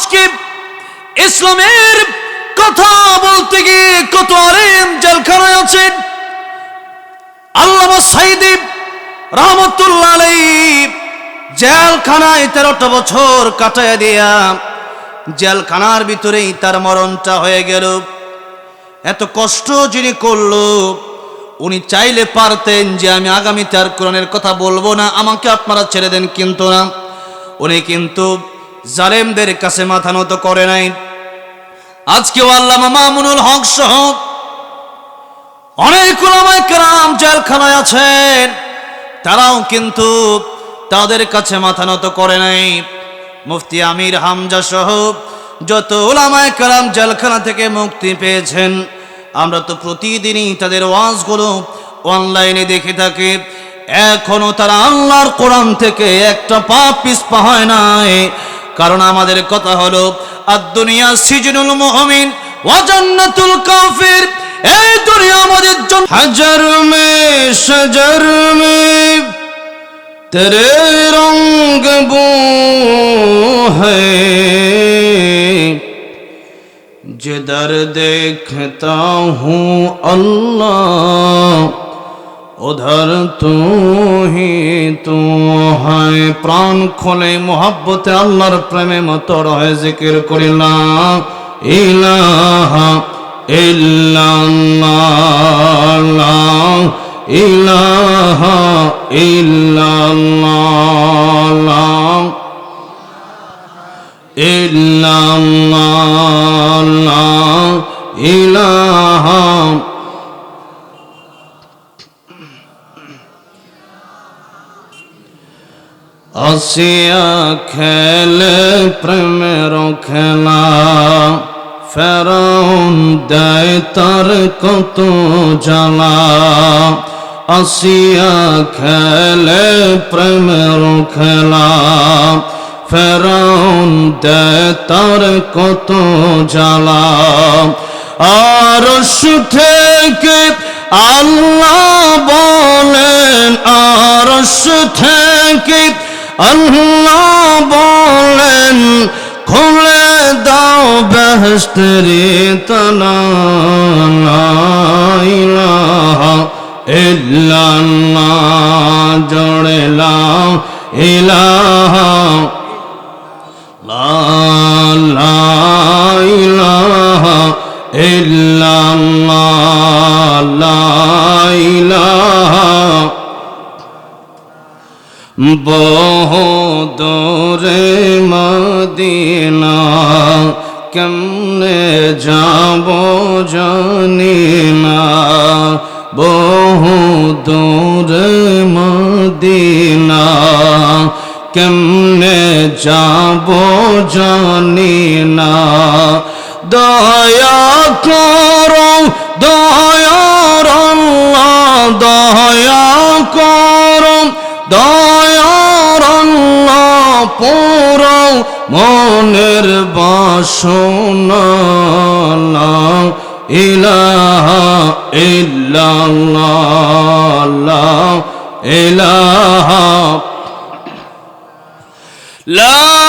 আজকে ইসলামের কথা বলতে গিয়ে কত আলেম জেলখানায় আছেন আল্লামা সাইদি রহমতুল্লাহ জেলখানায় তেরোটা বছর কাটায় দিয়া জেলখানার ভিতরেই তার মরণটা হয়ে গেল। এত কষ্ট যিনি করল, উনি চাইলে পারতেন যে আমি আগামীতে আর কোরআনের কথা বলব না, আমাকে আপনারা ছেড়ে দেন কিন্তু না। উনি কিন্তু জালেমদের কাছে মাথা নত করে নাই। আজকেও আল্লামা মামুনুল হক সহ অনেক কেরাম জেলখানায় আছেন। তারাও কিন্তু তাদের কাছে মাথা নত করে নাই। মুফতি আমির হামজা সহ যত ওলামায়ে কেরাম জেলখানা থেকে মুক্তি পেয়েছেন, আমরা তো প্রতিদিনই তাদের ওয়াজগুলো অনলাইনে দেখে থাকি। এখনও তারা আল্লাহর কোরআন থেকে একটা পা পিস হয় নাই। কারণ আমাদের কথা হলো আর দুনিয়া সিজনুল মুহমিন ওয়া জান্নাতুল কাফির এই দুনিয়া আমাদের জন্য हजर में शजर में तेरे रंग बू है जिधर देखता हूँ अल्लाह উধর তুহি তু হয়, প্রাণ খোলে মোহাব্বতে আল্লাহর প্রেমে মতো রহে জিকির করিলাম ইলাহা ইল্লাল্লাহ ইলাহা ইল্লাল্লাহ ইল্লাল্লাহ, ইলাহা আসিয়া খেলে প্রেমের খেলা ফেরাউন দেয় তার কত জ্বালা। আসিয়া খেলে প্রেমের খেলা ফেরাউন দেয় তার কত জ্বালা। আর থেকে আল্লাহ বলেন, আর থেকে আল্লাহ বলেন খুলে দাও বেহস্তরি তলা ইলাহা ইল্লাল্লাহ জোড়ে লাও ইলাহা লা লা ইল্লাল্লাহ বহু দূরে মদিনা, কেমনে যাব জানি না বহু দূরে মদিনা, কেমনে যাব জানি না দয়া করো দয়ার দয়া করো। দয়ার পুরো মনের বাসনা ইলাহা ইল্লাল্লাহ ইলাহা লা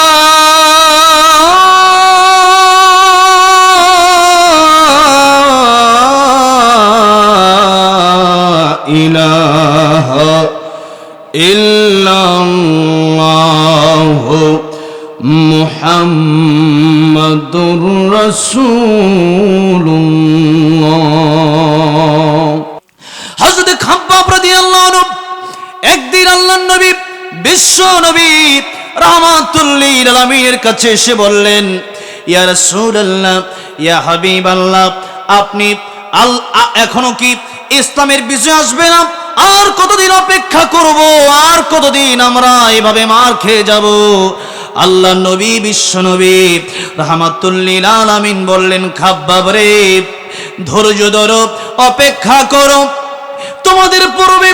ইল্লাল্লাহ মুহাম্মাদুর রাসূলুল্লাহ। হযরত খাব্বাব রাদিয়াল্লাহু আনহু একদিন আল্লাহর নবী, বিশ্ব নবী রাহমাতুল্লিল আলামিনের কাছে এসে বললেন, ইয়া রাসূলুল্লাহ, ইয়া হাবিবাল্লাহ, আপনি আল এখনও কি ইসলামের বিজয় আসবে না? আর কতদিন অপেক্ষা করব? আর কতদিন আমরা এভাবে মার খেয়ে যাব? আল্লাহ নবী, বিশ্ব নবী রাহমাতুল্লিল আলামিন বললেন, খাব্বাব রে, ধৈর্য ধরো, অপেক্ষা করো। তোমাদের পূর্বে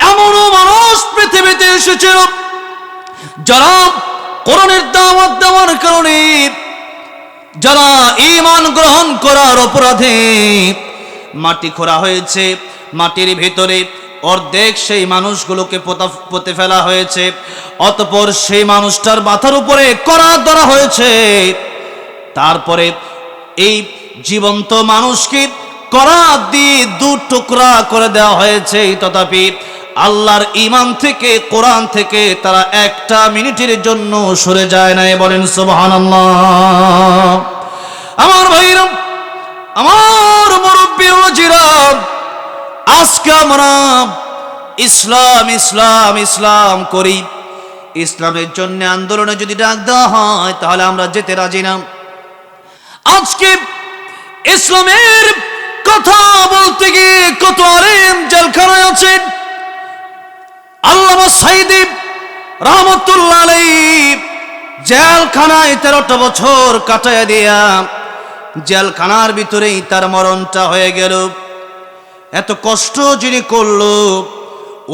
এমনও মানুষ পৃথিবীতে এসেছিল যারা কোরআনের দাওয়াত দেওয়ার কারণে যারা ঈমান গ্রহণ করার অপরাধে মাটি খোঁড়া হয়েছে। মাটির ভেতরে অর্ধেক সেই মানুষগুলোকে পোতা- ফেলা হয়েছে, অতপর সেই মানুষটার মাথার উপরে করাত ধরা হয়েছে। তারপরে এই জীবন্ত মানুষকে করাত দিয়ে দু টুকরা করে দেওয়া হয়েছে। তথাপি আল্লাহর ইমান থেকে, কোরআন থেকে তারা একটা মিনিটের জন্য সরে যায় না বলেন, সুবহানাল্লাহ। আমার ভাইরা, আমার মুরব্বী ওজিরা আজকে আমরা ইসলাম ইসলাম ইসলাম করি। ইসলামের জন্য আন্দোলনে যদি ডাক দেওয়া হয়, তাহলে আমরা যেতে রাজি না। আজকে ইসলামের কথা বলতে গিয়ে কত আরেম জেলখানায় আছেন। আল্লামা সাইদি রহমতুল্লাহ জেলখানায় তেরোটা বছর কাটায় দিয়া, জেলখানার ভিতরেই তার মরণটা হয়ে গেল। এত কষ্ট যিনি করল,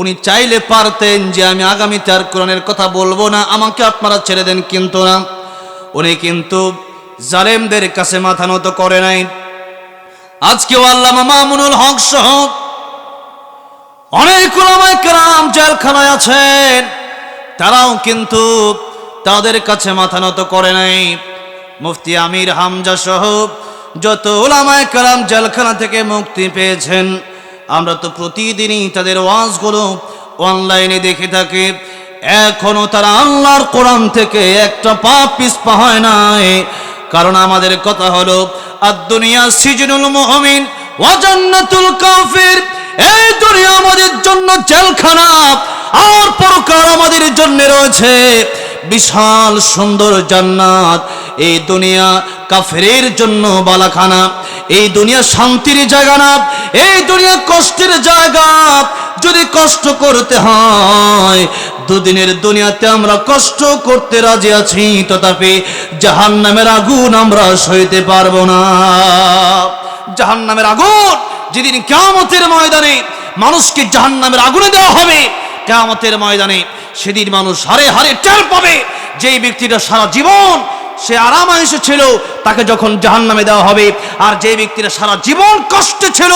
উনি চাইলে পারতেন যে আমি আগামীতে আর কোরআনের কথা বলব না, আমাকে আপনারা ছেড়ে দেন কিন্তু না। উনি কিন্তু জালেমদের কাছে মাথা নত করে নাই। আজকেও আল্লামা মামুনুল হক সহ অনেক কেরাম জেলখানায় আছেন, তারাও কিন্তু তাদের কাছে মাথা নত করে নাই। মুফতি আমির হামজা সহ যত ওলামায়ে কেরাম জেলখানা থেকে মুক্তি পেয়েছেন। আমরা তো প্রতিদিনই তাদের ওয়াজগুলো অনলাইনে দেখে থাকি। এখনও তারা আল্লাহর কোরআন থেকে একটা পা পিছপা হয় নাই। কারণ আমাদের কথা হলো, আদ-দুনিয়া সিজনুল মুমিন ওয়া জান্নাতুল কাফির। এই দুনিয়া আমাদের জন্য জেলখানা, আর পরকাল আমাদের জন্য রয়েছে। বিশাল সুন্দর জান্নাত। এই দুনিয়া কাফেরের জন্য বালাখানা, এই দুনিয়া শান্তির জায়গা না, এই দুনিয়া কষ্টের জায়গা। যদি কষ্ট করতে হয়, দুদিনের দুনিয়াতে আমরা কষ্ট করতে রাজি আছি, তথাপি জাহান নামের আগুন আমরা সইতে পারব না। জাহান নামের আগুন যেদিন কেমতের ময়দানে মানুষকে জাহান নামের আগুনে দেওয়া হবে কেমতের ময়দানে সেদিন মানুষ হারে হারে টের পাবে যেই ব্যক্তিটা সারা জীবন সে আরাম আয়সে ছিল, তাকে যখন জাহান নামে দেওয়া হবে, আর যে ব্যক্তিরা সারা জীবন কষ্টে ছিল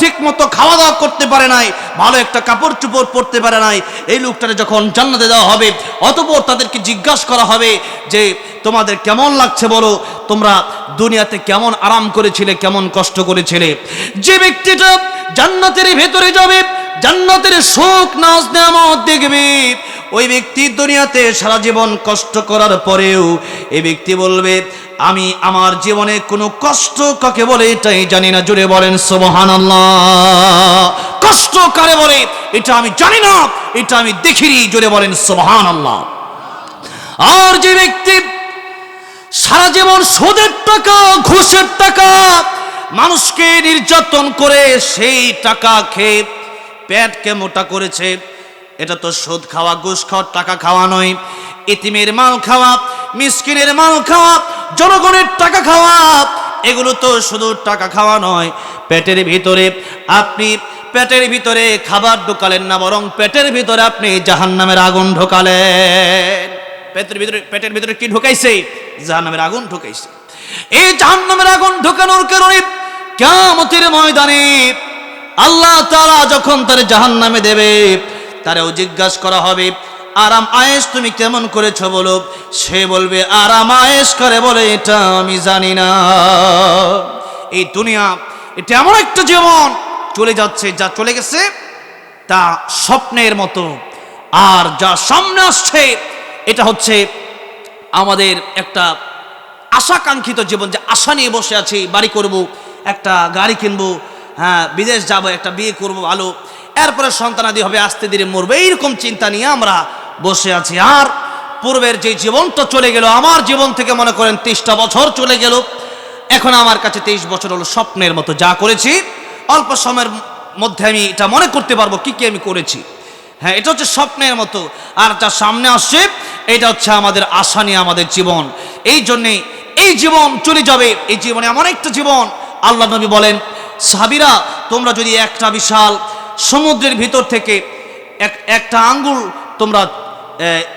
ঠিক মতো খাওয়া দাওয়া করতে পারে নাই, ভালো একটা কাপড় চুপড় পরতে পারে নাই, এই লোকটারে যখন জান্নাতে দেওয়া হবে, অতপর তাদেরকে জিজ্ঞাসা করা হবে যে, তোমাদের কেমন লাগছে বলো? তোমরা দুনিয়াতে কেমন আরাম করেছিলে, কেমন কষ্ট করেছিলে? যে ব্যক্তিটা জান্নাতের ভেতরে যাবে জান্নাতের সুখ নাচ নেয়ামত দেখবে। ওই ব্যক্তি দুনিয়াতে সারা জীবন কষ্ট করার পরেও এই ব্যক্তি বলবে, আমি আমার জীবনে কোনো কষ্ট কাকে বলে এটাই জানি না। জুড়ে বলেন সোবহান কষ্ট কারে বলে? এটা আমি জানি না, এটা আমি দেখিনি। জুড়ে বলেন সোবহান আল্লাহ আর যে ব্যক্তি সারা জীবন সুদের টাকা, ঘুষের টাকা, মানুষকে নির্যাতন করে সেই টাকা খেয়ে পেটকে মোটা করেছে। এটা তো সুদ খাওয়া, ঘুষ খাওয়ার টাকা খাওয়া নয়। ইতিমের মাল খাওয়া, মিসকিনের মাল খাওয়া, জনগণের টাকা খাওয়া, এগুলো তো শুধু টাকা খাওয়া নয়। পেটের ভিতরে আপনি, পেটের ভিতরে খাবার ঢোকালেন না, বরং পেটের ভিতরে আপনি জাহান্নামের আগুন ঢোকালেন। পেটের ভিতরে পেটের ভিতরে কি ঢুকাইছে? জাহান্নামের আগুন ঢুকাইছে। এই জাহান্নামের আগুন ঢুকানোর কারণে কিয়ামতের ময়দানে আল্লাহ তারা যখন তার জাহান্নামে দেবে, তারেও জিজ্ঞাসা করা হবে, আরাম আয়েস তুমি কেমন করেছ? বলো। সে বলবে, আরাম আয়েশ করে বলে, এটা আমি জানি না। এই দুনিয়া, এটা এমন একটা জীবন চলে যাচ্ছে, যা চলে গেছে তা স্বপ্নের মতো। আর যা সামনে আসছে, এটা হচ্ছে আমাদের একটা আশাকাঙ্ক্ষিত জীবন, যে আশা নিয়ে বসে আছি, বাড়ি করব, একটা গাড়ি কিনবো হ্যাঁ বিদেশ যাব, একটা বিয়ে করব, ভালো। এরপরে সন্তানাদি হবে, আস্তে ধীরে মরবে। এইরকম চিন্তা নিয়ে আমরা বসে আছি। আর পূর্বের যে জীবনটা চলে গেল, আমার জীবন থেকে মনে করেন তেইশটা বছর চলে গেল। এখন আমার কাছে তেইশ বছর হলো স্বপ্নের মতো যা করেছি। অল্প সময়ের মধ্যে আমি এটা মনে করতে পারব কি কি আমি করেছি। হ্যাঁ এটা হচ্ছে স্বপ্নের মতো। আর যা সামনে আসছে, এটা হচ্ছে আমাদের আশা নিয়ে আমাদের জীবন। এই জন্যে এই জীবন চলে যাবে। এই জীবনে এমন একটা জীবন আল্লাহ নবী বলেন সাহাবিরা, তোমরা যদি একটা বিশাল সমুদ্রের ভিতর থেকে এক, একটা আঙ্গুল তোমরা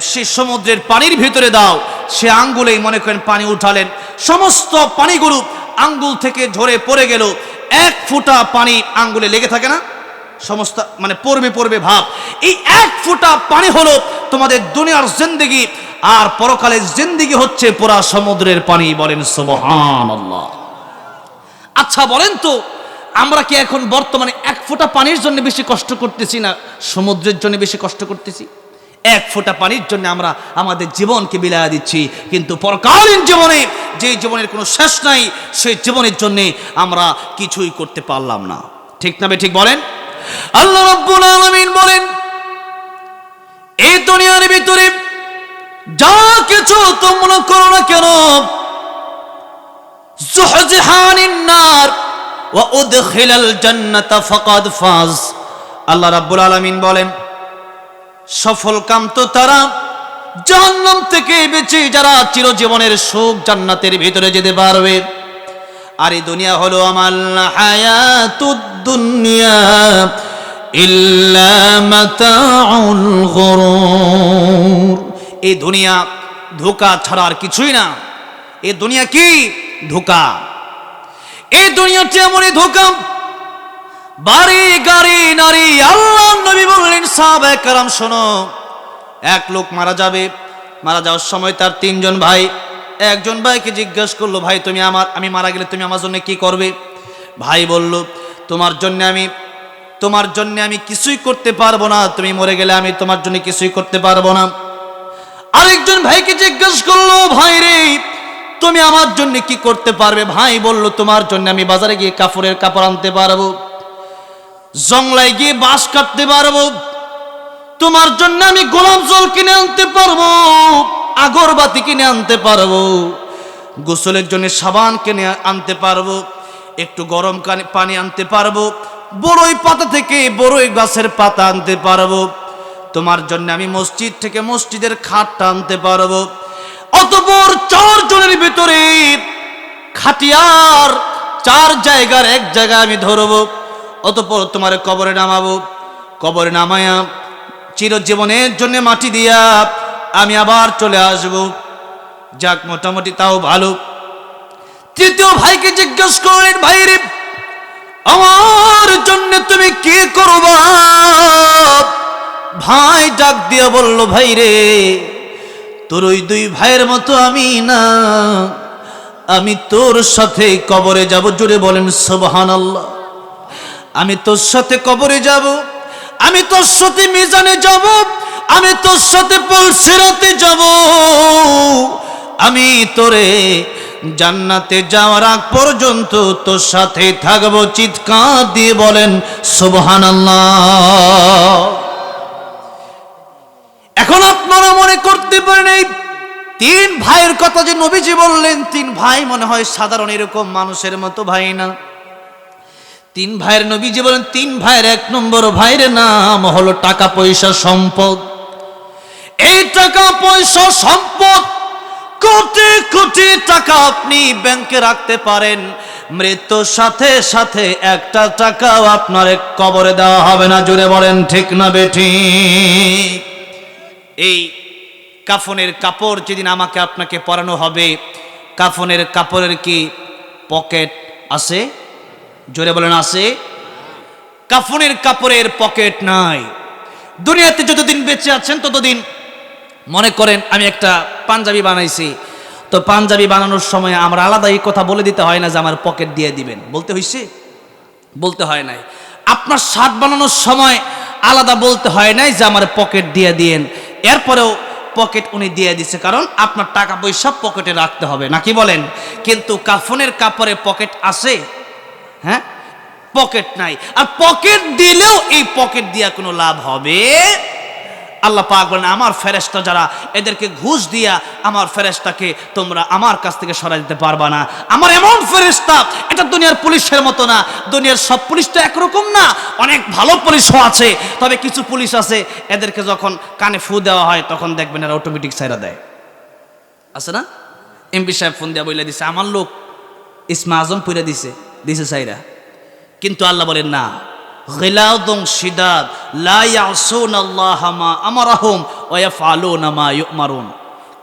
সে সমুদ্রের পানির ভিতরে দাও, সে আঙ্গুলেই মনে করেন পানি উঠালেন। সমস্ত পানিগুলো আঙ্গুল থেকে ঝরে পড়ে গেল। এক ফোঁটা পানি আঙ্গুলে লেগে থাকে না? সমস্ত মানে পড়বে পড়বে ভাব। এই এক ফোঁটা পানি হলো তোমাদের দুনিয়ার জিন্দেগি, আর পরকালের জিন্দেগি হচ্ছে পুরা সমুদ্রের পানি বলেন সুবহানাল্লাহ। আচ্ছা বলেন তো আমরা কি এখন বর্তমানে এক ফোঁটা পানির জন্য বেশি কষ্ট করতেছি না সমুদ্রের জন্য বেশি কষ্ট করতেছি? এক ফোঁটা পানির জন্য আমরা আমাদের জীবনকে বিলায়া দিচ্ছি, কিন্তু পরকালীন জীবনে যে জীবনের কোনো শেষ নাই, সেই জীবনের জন্যে আমরা কিছুই করতে পারলাম না। ঠিক না ঠিক বলেন? আল্লাহ রব্বুল আলামিন বলেন এই দুনিয়ার ভিতরে যা কিছু তোমরা করো না কেন ওয়া উদখিলাল জান্নাতা ফাকাদ ফাজ। আল্লাহ রাব্বুল আলামিন বলেন, সফল কাম তো তারা জাহান্নাম থেকে বেঁচে যারা চিরজীবনের সুখ জান্নাতের ভিতরে যেতে পারবে। আর এই দুনিয়া হলো আমার হায়াতুদ দুনিয়া ইল্লা মাতাউল এই দুনিয়া ধোকা ছাড়া আর কিছুই না। এই দুনিয়া কি? ধোকা। এই দুনিয়াটি এমনই ধোকা। বাড়ি, গাড়ি, নারী, আল্লাহ নবী বললেন, সাহাবায়ে কারাম, শোনো, এক লোক মারা যাবে। মারা যাওয়ার সময় তার তিনজন ভাই, একজন ভাইকে জিজ্ঞাসা করল, ভাই, তুমি আমার, আমি মারা গেলে তুমি আমার জন্য কি করবে? ভাই বলল, তোমার জন্য আমি, তোমার জন্য আমি কিছুই করতে পারব না। তুমি মরে গেলে আমি তোমার জন্য কিছুই করতে পারব না। আরেকজন ভাইকে জিজ্ঞাসা করল, ভাই রে তুমি আমার জন্য কি করতে পারবে? ভাই বলল, তোমার জন্য আমি বাজারে গিয়ে কাপড়ের কাপড় আনতে পারব। জংলায় গিয়ে বাঁশ কাটতে পারব। তোমার জন্য আমি গোলাপ জল কিনে আনতে পারব, আগরবাতি কিনে আনতে পারব। গোসলের জন্য সাবান কিনে আনতে পারব, একটু গরম পানি আনতে পারব, বড়ই পাতা থেকে বড়ই গাছের পাতা আনতে পারব। তোমার জন্য আমি মসজিদ থেকে মসজিদের খাটটা আনতে পারব। অতপর চারজনের ভিতরে খাটিয়ার চার জায়গার এক জায়গায় আমি ধরবো, অতপর তোমার কবরে নামাবো। কবরে নামায়া চিরজীবনের জন্য মাটি দিয়া আমি আবার চলে আসব। যাক, মোটামুটি তাও ভালো। তৃতীয় ভাইকে জিজ্ঞেস করলেন ভাই রে আমার জন্য তুমি কি করবা? ভাই ডাক দিয়া বলল ভাই রে তোর ওই দুই ভাইয়ের মতো আমি না। আমি তোর সাথে কবরে যাব জুড়ে বলেন সোবহান আল্লাহ আমি তোর সাথে কবরে যাব, আমি তোর সাথে মিজানে যাব, আমি তোর সাথে পলসেরাতে যাব। আমি তোরে জান্নাতে যাওয়ার আগ পর্যন্ত তোর সাথে থাকব, চিৎকার দিয়ে বলেন সুবহানাল্লাহ। এখন মনে করতে পারেন এই তিন ভাইয়ের কথা যে নবীজি বললেন, তিন ভাই মনে হয় সাধারণ এরকম মানুষের মতো ভাই না। তিন ভাইয়ের নবীজি বলেন, তিন ভাইয়ের এক নম্বর ভাইয়ের নাম হলো টাকা পয়সা সম্পদ। এই টাকা পয়সা সম্পদ কোটি কোটি টাকা আপনি ব্যাংকে রাখতে পারেন। মৃত্যুর সাথে সাথে একটা টাকাও আপনার কবরে দেওয়া হবে না জুড়ে বলেন ঠিক না বেঠি এই কাফনের কাপড় যেদিন আমাকে আপনাকে পরানো হবে, কাফনের কাপড়ের কি পকেট আছে? জোরে বলেন, আছে। কাফনের কাপড়ের পকেট নাই। দুনিয়াতে যতদিন বেঁচে আছেন, ততদিন মনে করেন আমি একটা পাঞ্জাবি বানাইছি। তো পাঞ্জাবি বানানোর সময় আমরা আলাদা এই কথা বলে দিতে হয় না যে আমার পকেট দিয়ে দিবেন। বলতে হইছে? বলতে হয় নাই। আপনার শার্ট বানানোর সময় আলাদা বলতে হয় নাই যে আমার পকেট দিয়ে দিয়েন। এরপরেও পকেট উনি দিয়ে দিছে, কারণ আপনার টাকা পয়সা পকেটে রাখতে হবে নাকি বলেন? কিন্তু কাফনের কাপড়ে পকেট আছে? হ্যাঁ? পকেট নাই। আর পকেট দিলেও এই পকেট দিয়া কোনো লাভ হবে? আল্লাহ পাক বলেন, আমার ফেরেস্তা যারা এদেরকে ঘুষ দিয়া আমার ফেরেস্তাকে তোমরা আমার কাছ থেকে সরাই দিতে পারবা না। আমার এমন ফেরেস্তা এটা দুনিয়ার পুলিশের মতো না। দুনিয়ার সব পুলিশ তো একরকম না। অনেক ভালো পুলিশও আছে, তবে কিছু পুলিশ আছে, এদেরকে যখন কানে ফু দেওয়া হয়, তখন দেখবেন এরা অটোমেটিক সাইরা দেয়। আছে না? এমপি সাহেব ফোন দেওয়া বলে দিছে, আমার লোক ইসমা আজম পুরে দিছে দিছে সাইরা কিন্তু আল্লাহ বলেন, না। গিলাদুন শিদাদ, লা আল্লাহ মা আমারাহুম ওয়া ইয়াফআলুনা মা ইউমারুন।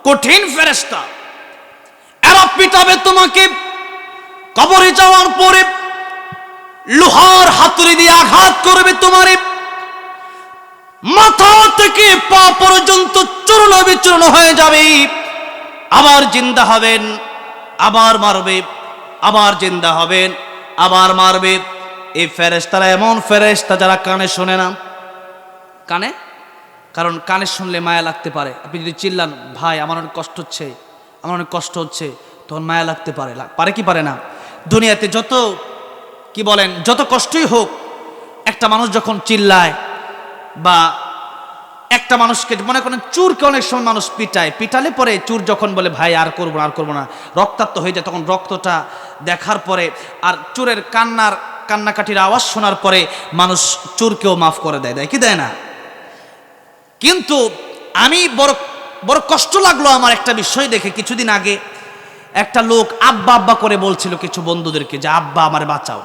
কঠিন ফেরেশতা, এরা পিটাবে তোমাকে কবরে যাওয়ার পরে, লোহার হাতুড়ি দিয়ে আঘাত করবে তোমারে। মাথা থেকে পা পর্যন্ত চূর্ণ বিচূর্ণ হয়ে যাবে। আবার জিন্দা হবেন, আবার মারবে, আবার জিন্দা হবেন, আবার মারবে। এই ফেরেশতারা এমন ফেরেশতা যারা কানে শোনে না। কানে? কারণ কানে শুনলে মায়া লাগতে পারে। আপনি যদি চিল্লান, ভাই, আমার অনেক কষ্ট হচ্ছে, আমার অনেক কষ্ট হচ্ছে, তখন মায়া লাগতে পারে। পারে কি পারে না? দুনিয়াতে যত, কি বলেন, যত কষ্টই হোক, একটা মানুষ যখন চিল্লায় বা একটা মানুষকে মনে করেন চুরকে অনেক সময় মানুষ পিটায়, পিটালে পরে চুর যখন বলে, ভাই, আর করব না, আর করব না। রক্তাক্ত হয়ে যায়, তখন রক্তটা দেখার পরে আর চুরের কান্নার কান্নাকাটির আওয়াজ শোনার পরে মানুষ চোরকেও মাফ করে দেয় দেয় কি দেয় না? কিন্তু আমি বড় বড় কষ্ট লাগল আমার একটা বিষয় দেখে কিছুদিন আগে একটা লোক আব্বা আব্বা করে বলছিল কিছু বন্ধুদেরকে যে, আব্বা, আমার বাঁচাও।